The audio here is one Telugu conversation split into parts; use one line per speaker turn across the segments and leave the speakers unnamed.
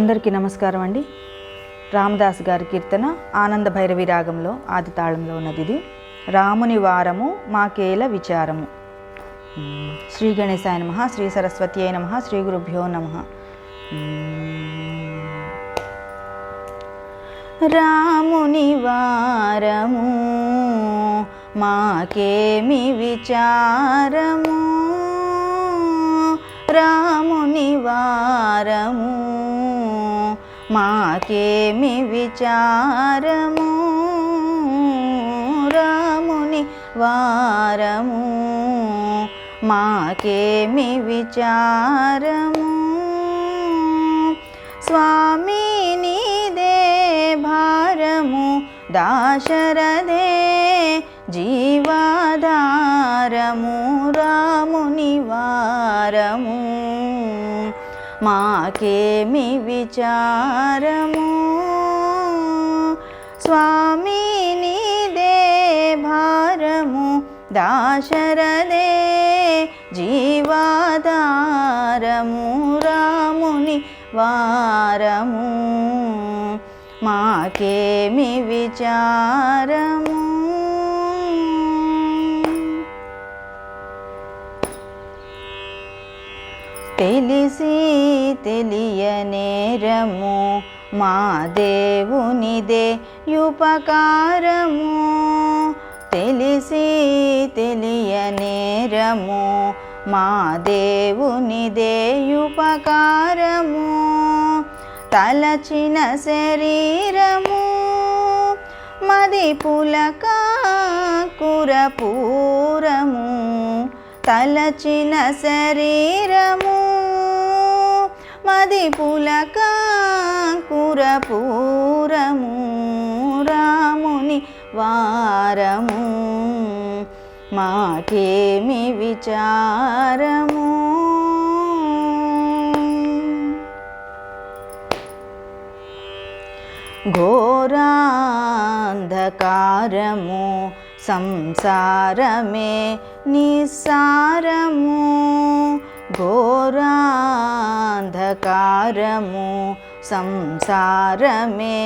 అందరికీ నమస్కారం అండి. రామదాస్ గారి కీర్తన ఆనంద భైరవి రాగంలో ఆది తాళంలో ఉన్నది ఇది. రాముని వారము మాకేల విచారము. శ్రీ గణేశాయ నమ శ్రీ సరస్వతి అయి నమ శ్రీ గురుభ్యో నమ. రాముని వారము మాకేమి విచారము? రాముని వారము మాకేమి విచారము? రాముని వారము. మాకేమి విచారము? స్వామి నీదే భారము దాశరథే జీవాధారము. రాముని వారము మాకేమి విచారము? స్వామి నీదే భారము దాశరథే జీవాధారము రాముని వారము. మాకేమి విచారము? తెలిసి తెలియనేరము మా దేవునిదే ఉపకారము తెలిసి తెలియనేరము మా దేవునిదే ఉపకారము తలచిన శరీరము మది పులక కురపూరము తలచిన శరీరము మది పులక కురపూరము రాముని వారము మాకేమి విచారము? ఘోరాంధకారము సంసారమే నిస్సారము ఘోరాంధకారము సంసారమే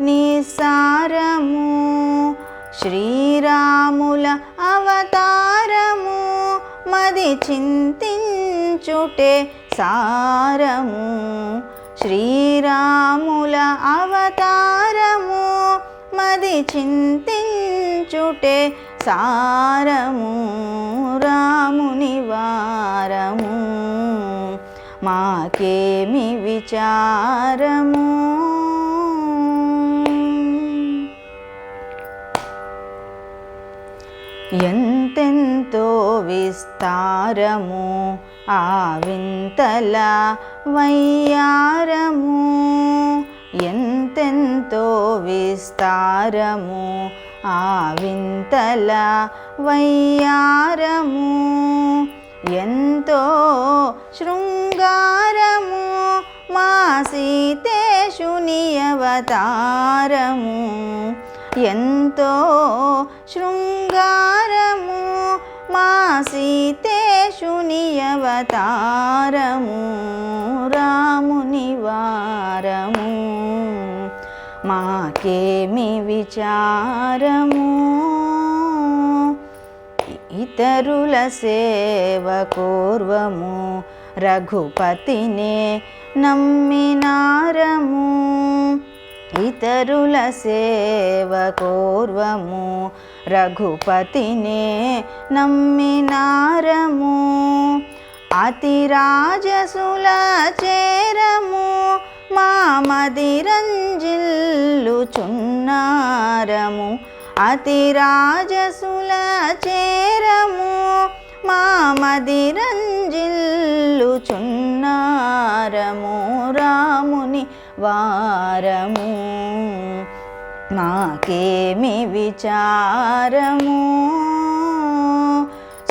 నిస్సారము శ్రీరాముల అవతారము మది చింతించుటే సారము శ్రీరాముల అవతారము మది చింతించుటే సారము రాముని వారము మాకేమి విచారము? ఎంతెంతో విస్తారము ఆ వింతల వయ్యారము. ఎంతెంతో విస్తారము ఆ వింతల వయ్యారము ఎంతో శృంగారము మా సీతేశుని అవతారము. ఎంతో శృంగారము మా సీతేశుని అవతారము రాముని వారము. మాకేమి విచారము? ఇతరుల సేవ కోర్వము రఘుపతినే నమ్మినారము. ఇతరుల సేవ కోర్వము రఘుపతినే నమ్మినారము. అతి రాజసుల మామదిరంజిల్లుచున్నారము అతి రాజసుల చేరము మామదిరంజిల్లుచున్నారము రాముని వారము మాకేమి విచారము.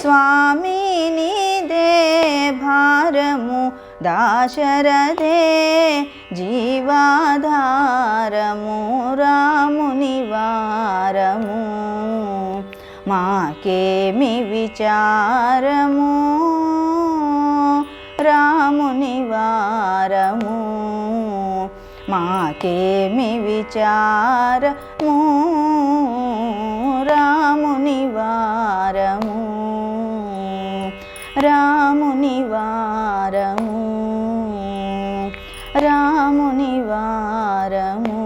స్వామిని దే భారము దాశరథే జీవాధారము రాముని వారము. మాకేమి విచారము రాముని వారము. మాకేమి విచారము రాముని వారము. రా పాపముని వారము.